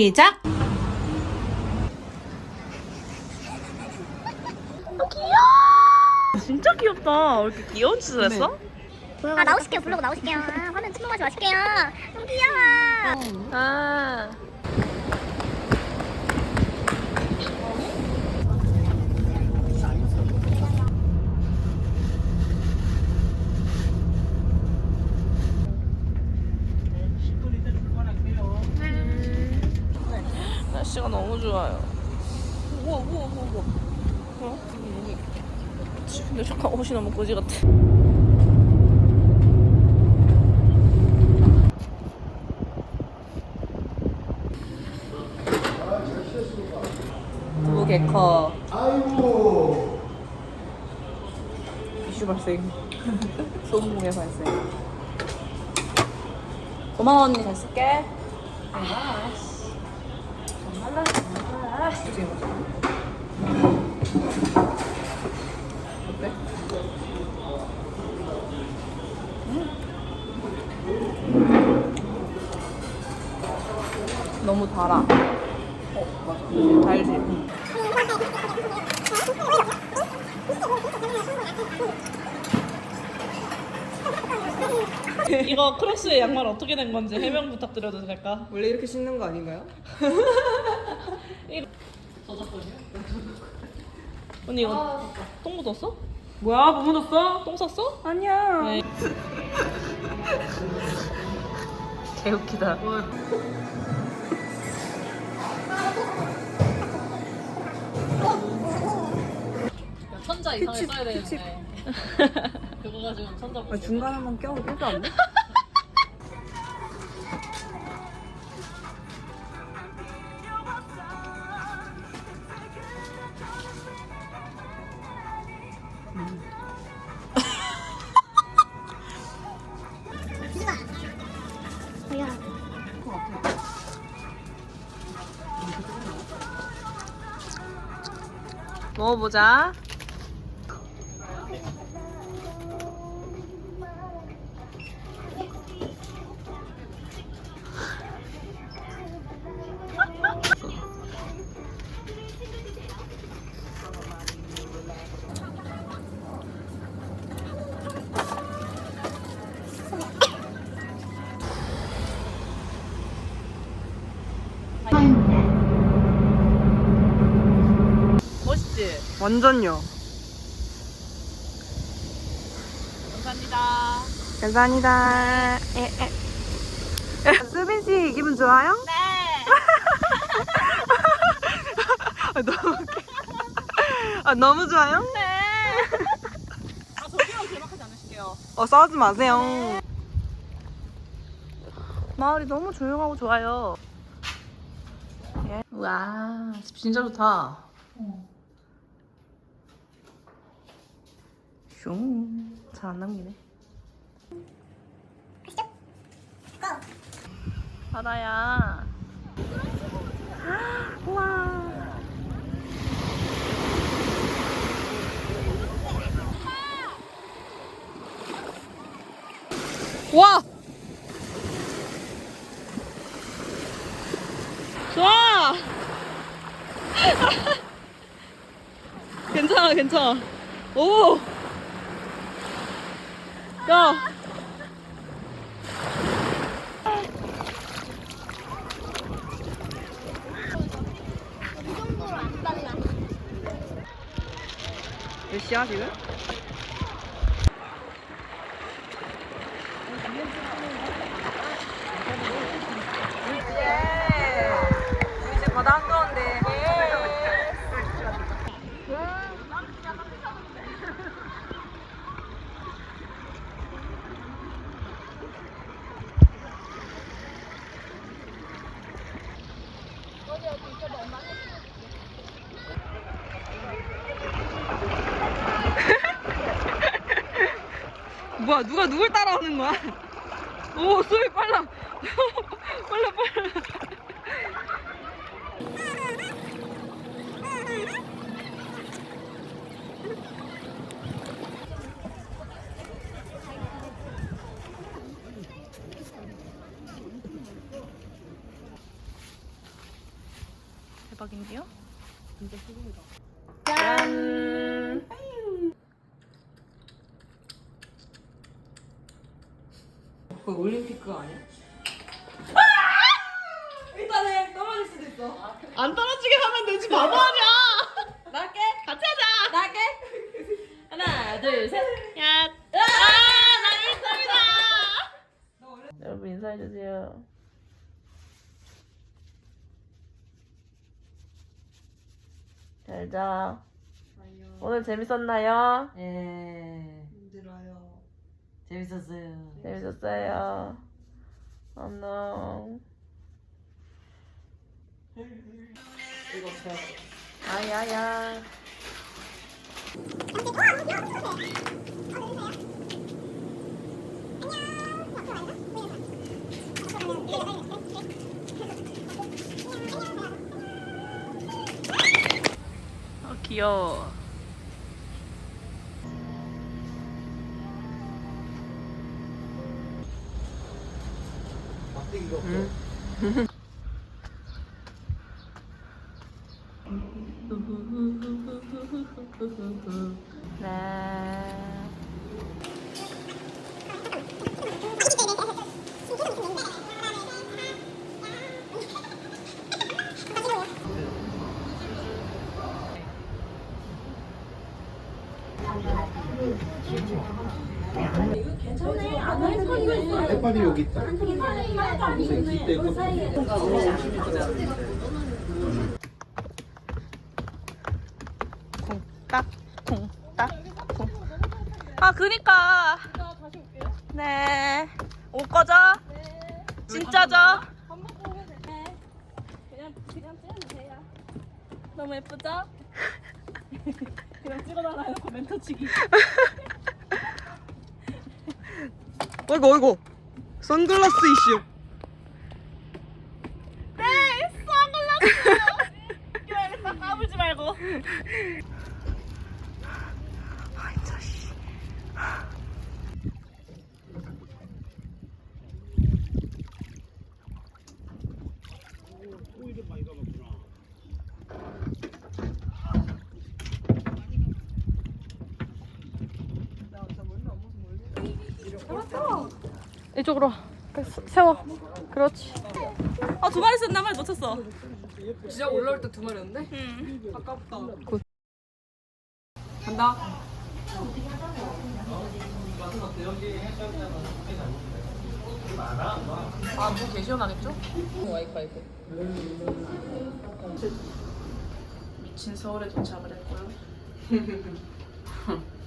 시작! 진짜 귀엽다. 왜 이렇게 귀여운 짓을 했어? 아 나오실게요 블로그 나오실게요 아, 화면 침묵하지 마실게요 너무 귀여워 아. 날씨가 너무 좋아요. 우와, 우와, 우와, 우와. 어? 너무 예쁘다. 근데 잠깐 옷이 너무 거지 같아. 두부 개커. 아이고. 이슈 발생. 소음공해 발생. 고마워 언니 잘 쓸게. 아, 씨. 정말라 정말라. 너무 달아. 어, 맞아. 달지. 응. 이거 크로스의 양말 어떻게 된 건지 해명 부탁드려도 될까? 원래 이렇게 신는 거 아닌가요? 언니 이거 똥 묻었어? 뭐야? 뭐 묻었어? 똥 쌌어? 아니야. 네. 개 웃기다. 천자 이상을 써야 되는데 그거 가지고 천자 아, 중간 한번 껴도 되지 않나? 먹어보자. 완전요. 감사합니다. 감사합니다. 에, 에. 수빈 씨 기분 좋아요? 네. 아, 너무 웃겨. 아, 너무 좋아요? 네. 아, 저기요. 개막하지 않으실게요. 어, 싸우지 마세요. 마을이 너무 조용하고 좋아요. 예. 와, 집 진짜 좋다. 슝, 잘 안 남기네. 바다야. 우와. 와! 좋아! 괜찮아, 괜찮아. 오! 야! 몇 시야, 지금? 예. 이제 바다 한가운데. 뭐야 누가 누굴 따라오는 거야? 오 소리 빨라 빨라 빨라 대박인데요? 진짜 수고이다. 그 올림픽 그거 아니야? 안 떨어지게 하면 되지 바보 아니야! 나게 같이 하자! 나게 하나 둘 셋 야! 아! 나 1등이다! 여러분 인사해주세요 잘자 오늘 재밌었나요? 예. 힘들어요. 재밌었어요. 재밌었어요. 안녕. 이거 제가 아야야 아 귀여워 네. 해파리 여기 있다. 무슨 콩딱 콩딱 콩. 아 그니까. 네. 옷 꺼져. 진짜죠? 너무 예쁘죠? 그냥 찍어달라 해놓고 멘트 치기. 어이구 어이구. 선글라스 이슈. 네, 선글라스. 껴야겠다. 까불지 말고. 아이 자식. 이쪽으로. 세- 세워. 그렇지. 아, 두 마리 쓴 나말 놓쳤어. 진짜 올라올 때 두 마리였는데? 응. 아깝다. 간다. 아, 뭐 개시원 하겠죠? 와이파이고. 미친 서울에 도착을 했고요.